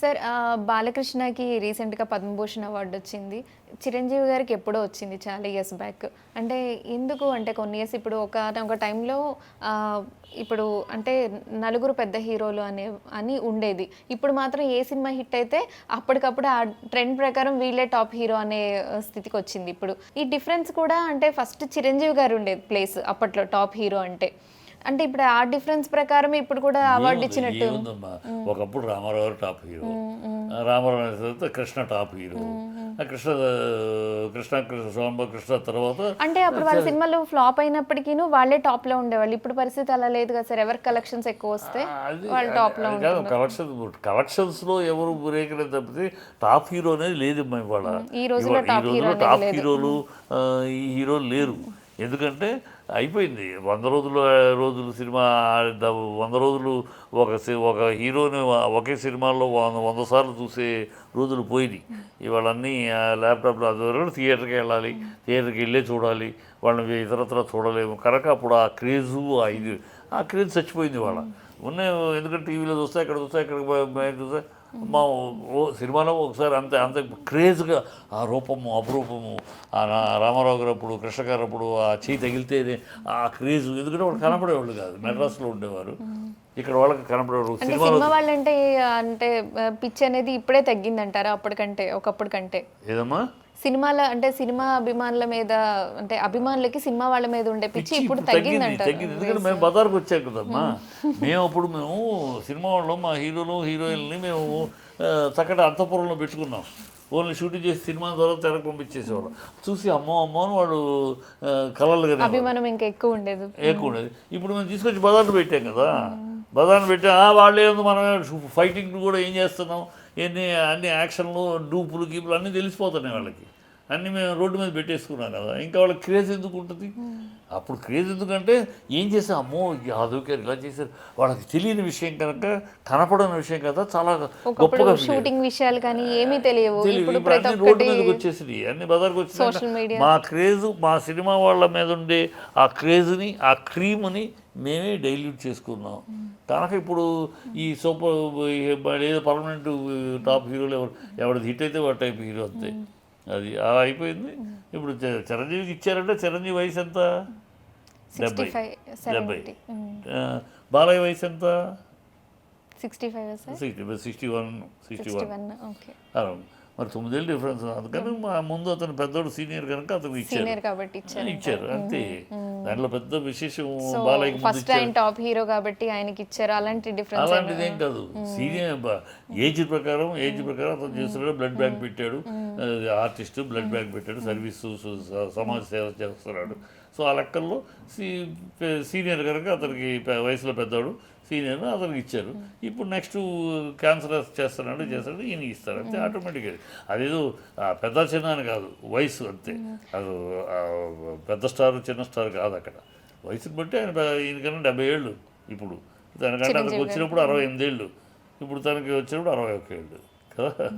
Sir బాలకృష్ణకి రీసెంట్గా Padma Bhushan award వచ్చింది. చిరంజీవి గారికి ఎప్పుడో వచ్చింది చాలా ఇయర్స్ బ్యాక్ అంటే ఎందుకు? అంటే కొన్ని ఇయర్స్ ఇప్పుడు ఒక ఒక టైంలో ఇప్పుడు అంటే నలుగురు పెద్ద హీరోలు అనే అని ఉండేది. ఇప్పుడు మాత్రం ఏ సినిమా హిట్ అయితే అప్పటికప్పుడు ఆ ట్రెండ్ ప్రకారం వీళ్ళే టాప్ హీరో అనే స్థితికి వచ్చింది ఇప్పుడు. ఈ డిఫరెన్స్ కూడా అంటే ఫస్ట్ చిరంజీవి గారు ఉండేది ప్లేస్ అప్పట్లో టాప్ హీరో అంటే. అంటే ఇప్పుడు ఆ డిఫరెన్స్ ప్రకారం ఇప్పుడు కూడా అవార్డు? ఇచ్చినట్టు. ఒకప్పుడు రామారావు టాప్ హీరో. రామారావు తర్వాత కృష్ణ టాప్ హీరో. కృష్ణ కృష్ణ కృష్ణ సోమ కృష్ణ తర్వాత అంటే అప్పుడు వాళ్ళ సినిమాలు ఫ్లాప్ అయినప్పటికీ వాళ్ళే టాప్లో ఉండేవాళ్ళు. ఇప్పుడు పరిస్థితి అలా లేదు కదా సార్. ఎవరికి కలెక్షన్స్ ఎక్కువ వస్తే వాళ్ళు టాప్లో కలెక్షన్ కలెక్షన్స్లో ఎవరు బ్రేక్ లేదు తప్పితే టాప్ హీరో అనేది లేదు ఇవాళ. ఈ అనేది టాప్. హీరోలు ఈ హీరోలు లేరు. ఎందుకంటే అయిపోయింది. వంద రోజులు రోజులు సినిమా వంద రోజులు ఒక సి- ఒక హీరోని ఒకే సినిమాలో వంద వంద సార్లు చూసే రోజులు పోయినాయి. ఇవాళన్నీ ఆ, ల్యాప్టాప్లో అది థియేటర్కి వెళ్ళాలి థియేటర్కి వెళ్ళే చూడాలి వాళ్ళని ఇతరత్ర చూడలేము. కనుక అప్పుడు ఆ క్రేజు ఆ ఇది ఆ క్రేజ్ చచ్చిపోయింది వాళ్ళ ఉన్నాయి ఎందుకంటే టీవీలో చూస్తే ఇక్కడ చూస్తే అక్కడ చూస్తే మా సినిమాలో ఒకసారి అంతే అంత క్రేజ్గా ఆ రూపము అపురూపము రామారావు గారు అప్పుడు కృష్ణ గారు అప్పుడు ఆ చేయి తగిలితేనే ఆ క్రేజ్. ఎందుకంటే వాళ్ళు కనపడేవాళ్ళు కాదు మెడ్రాస్లో ఉండేవారు. ఇక్కడ వాళ్ళకి కనపడేవాళ్ళు సినిమా వాళ్ళంటే అంటే పిచ్ అనేది ఇప్పుడే తగ్గిందంటారా అప్పటికంటే ఒకప్పుడు కంటే? ఏదమ్మా? సినిమాల అంటే సినిమా అభిమానుల మీద అంటే అభిమానులకి సినిమా వాళ్ళ మీద ఉండే పిచ్చి ఇప్పుడు తగ్గింది తగ్గింది. ఎందుకంటే మేము బజార్కి వచ్చాం కదమ్మా. మేము అప్పుడు మేము సినిమా వాళ్ళు మా హీరోలు హీరోయిన్ని మేము చక్కటి అంతఃపురంలో పెట్టుకున్నాం. ఓన్లీ షూటింగ్ చేసి సినిమా ద్వారా తెరకు పంపించేసేవాళ్ళం. చూసి అమ్మో అమ్మో అని వాళ్ళు కలలు కానీ అభిమానం ఇంకా ఎక్కువ ఉండేది. ఎక్కువ ఉండేది. ఇప్పుడు మేము తీసుకొచ్చి బజార్లు పెట్టాం కదా. బజార్లు పెట్టా. ఆ, వాళ్ళు ఏందో మనం ఫైటింగ్ కూడా ఏం చేస్తున్నాం? ఎన్ని అన్ని యాక్షన్లు డూపులు గీపులు అన్నీ తెలిసిపోతున్నాయి వాళ్ళకి. అన్నీ మేము రోడ్డు మీద పెట్టేసుకున్నాం కదా. ఇంకా వాళ్ళకి క్రేజ్ ఎందుకు ఉంటుంది? అప్పుడు క్రేజ్ ఎందుకంటే ఏం చేసాం అమ్మో యాదవ్ గారు ఇలా చేశారు. వాళ్ళకి తెలియని విషయం కనుక కనపడని విషయం కదా చాలా గొప్పగా. షూటింగ్ విషయాలు కానీ ఏమీ తెలియవు. ఇప్పుడు ప్రతి రోడ్డు మీదకి వచ్చేసింది అన్ని బజార్కి వచ్చేసి. మా క్రేజ్ మా సినిమా వాళ్ళ మీద ఉండే ఆ క్రేజ్ని ఆ క్రీమ్ని మేమే డైల్యూట్ చేసుకున్నాం. కనుక ఇప్పుడు ఈ సూపర్ ఏదో పర్మనెంట్ టాప్ హీరోలు ఎవరు? ఎవరిది హిట్ అయితే వాడు టైప్ హీరో అంతే. అది అలా అయిపోయింది. ఇప్పుడు చిరంజీవికి ఇచ్చారంటే చిరంజీవి వయసు ఎంత? డెబ్బై. డెబ్బై. బాలయ్య వయసు ఎంత? Sixty five sixty sixty one sixty one. మరి తొమ్మిదేళ్ళు డిఫరెన్స్ అందుకని మా ముందు అతను పెద్దోడు సీనియర్ కనుక అతను ఇచ్చారు. సీనియర్ కాబట్టి ఇచ్చారు ఇచ్చారు అంతే. దాంట్లో పెద్ద విశేషం ముందు ఫస్ట్ ఆయన టాప్ హీరో కాబట్టి ఆయనకి ఇచ్చారు. అలాంటి డిఫరెన్స్ అలాంటిది ఏం కాదు. సీనియర్ ఏజ్ ప్రకారం ఏజ్ ప్రకారం అతను చేస్తున్నాడు. బ్లడ్ బ్యాంక్ పెట్టాడు. ఆర్టిస్ట్ బ్లడ్ బ్యాంక్ పెట్టాడు. సర్వీస్ సమాజ సేవ చేస్తున్నాడు. సో ఆ లెక్కల్లో సీ సీనియర్ కనుక అతనికి వయసులో పెద్దవాడు సీనియర్ అతనికి ఇచ్చారు. ఇప్పుడు నెక్స్ట్ క్యాన్సర్ చేస్తున్నాడు చేస్తాడు ఈయన ఇస్తారు అంతే ఆటోమేటిక్గా. అదేదో పెద్ద చిన్న అని కాదు వయసు అంతే. అది పెద్ద స్టార్ చిన్న స్టార్ కాదు అక్కడ. వయసుని బట్టి ఆయన ఈయనకన్నా డెబ్బై ఏళ్ళు ఇప్పుడు. తనకంటే అతనికి వచ్చినప్పుడు అరవై ఎనిమిది ఏళ్ళు. ఇప్పుడు తనకి వచ్చినప్పుడు అరవై ఒక్క ఏళ్ళు. కదా?